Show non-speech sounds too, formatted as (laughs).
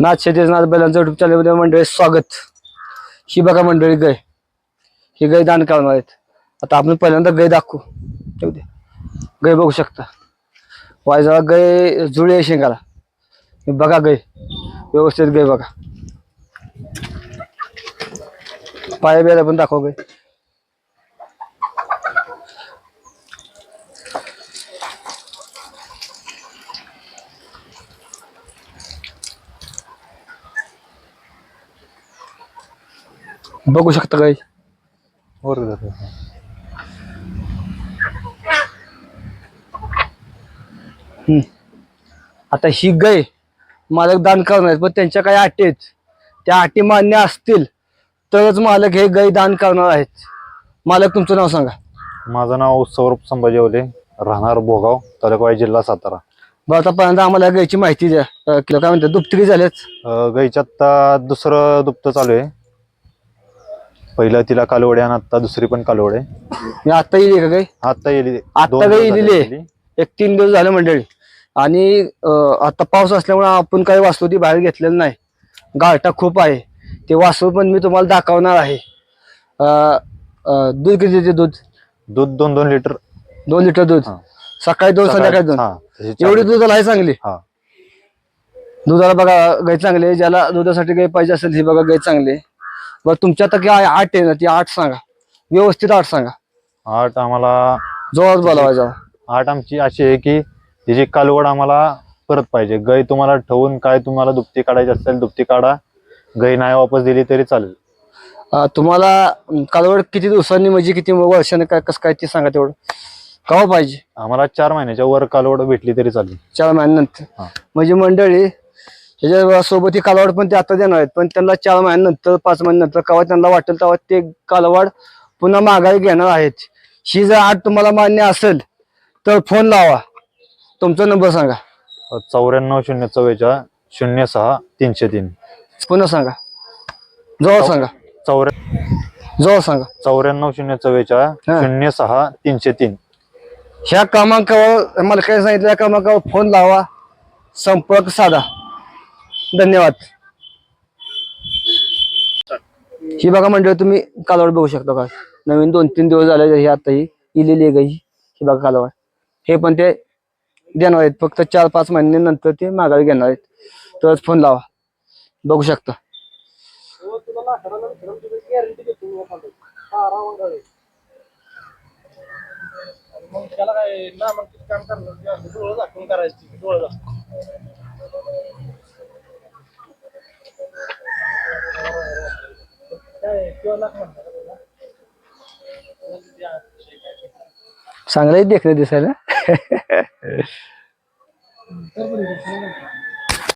नाथ शेतीच नाथ बैलांचं युट्यूब चॅनलमध्ये मंडळी स्वागत. ही बघा मंडळी गाय. ही गाय दान करणार आहेत. आता आपण पहिल्यांदा गाय दाखवू. ठेवू दे. गाय बघू शकता. वायजळा गाय जुळी शेंगाला. बघा गाय. व्यवस्थित गाय बघा. पाया बियाला पण दाखव गाय. बघू शकता गाय वर जातो. हम्म. आता ही गाय मालक दान करणार आहेत, पण त्यांच्या काही अटी आहेत. त्या अटी मान्य असतील तरच मालक हे गाय दान करणार आहेत. मालक तुमचं नाव सांगा. माझं नाव सौरभ संभाजी ओले राहणार भोगाव तालुका जिल्हा सातारा. बरं आतापर्यंत आम्हाला गायची माहिती द्या. अं, किलो काय म्हणतात? दुपत्री झाल्यात. अं, गाईच्या आत्ता दुसरं दुप्त चालू आहे. पहिलं तिला कालवडे आणि आता दुसरी पण कालवडे. मी आता येईल का गाय आता येली आता दोन गाय दिवस झाले येलेली आहे. गेली. एक तीन दिवस झाले मंडळी. आणि अं, आता पाऊस असल्यामुळे आपण काही वास्तू ती बाहेर घेतलेलं नाही. गाळटा खूप आहे. ते वास्तू पण मी तुम्हाला दाखवणार आहे. अं, अं, दूध किती देते दूध? दूध दोन दोन लिटर. दोन लिटर दूध. हा. सकाळी दोन संध्याकाळी दोन. हा, तशी चार एवढी लिटर. दुधाला आहे चांगली? हा. दुधाला बघा गाय चांगली आहे. ज्याला दुधासाठी गाय पाहिजे असेल ही बघा गाय चांगली आहे. बरं तुमच्या आता काय आठ आहे ना ती आठ सांगा. व्यवस्थित आठ सांगा. आठ आम्हाला जोरात बोलावायचा. आठ आमची अशी आहे की तिची कालवड आम्हाला परत पाहिजे. गाय तुम्हाला ठेवून काय तुम्हाला दुपती काढायची असेल दुपती काढा. गाय नाही वापस दिली तरी चालेल. अं, तुम्हाला कालवड किती दिवसांनी म्हणजे किती वर्षाने काय कसं काय ते सांगा तेवढं. कवा पाहिजे? आम्हाला चार महिन्याच्या वर कालवड भेटली तरी चालेल. चार महिन्यानंतर. हा. म्हणजे मंडळी ह्याच्या सोबत ही कालवाड पण ते आता देणार आहेत. पण त्यांना चार महिन्यानंतर पाच महिन्यानंतर केव्हा त्यांना वाटेल तेव्हा ते कालवाड पुन्हा माघारी घेणार आहेत. ही जर आठ तुम्हाला मान्य असेल तर फोन लावा. तुमचा नंबर सांगा. चौऱ्याण्णव शून्य चव्वेचाळ शून्य सहा तीनशे तीन. पुन्हा सांगा. जवळ सांगा. चौऱ्या जवळ सांगा. चौऱ्याण्णव शून्य चव्वेचाळ हा. शून्य सहा तीनशे तीन. ह्या क्रमांकावर मला काय सांगितलं या क्रमांकावर फोन लावा. संपर्क साधा. धन्यवाद. ही बघा मंडळ तुम्ही कालवड बघू शकता का? नवीन दोन तीन दिवस झाले ही आता ही इलेली आहे गाई ही. बघा कालवड. हे पण ते देणार आहेत. फक्त चार पाच महिन्यानंतर ते माघारी घेणार आहेत. तरच फोन लावा. बघू शकता. मग त्याला काय ना मग काम करणार? करायची डोळं दाखवून काय किंवा लाख म्हणणार का त्याला? चांगलं देखणे दिसायला. (laughs) (laughs)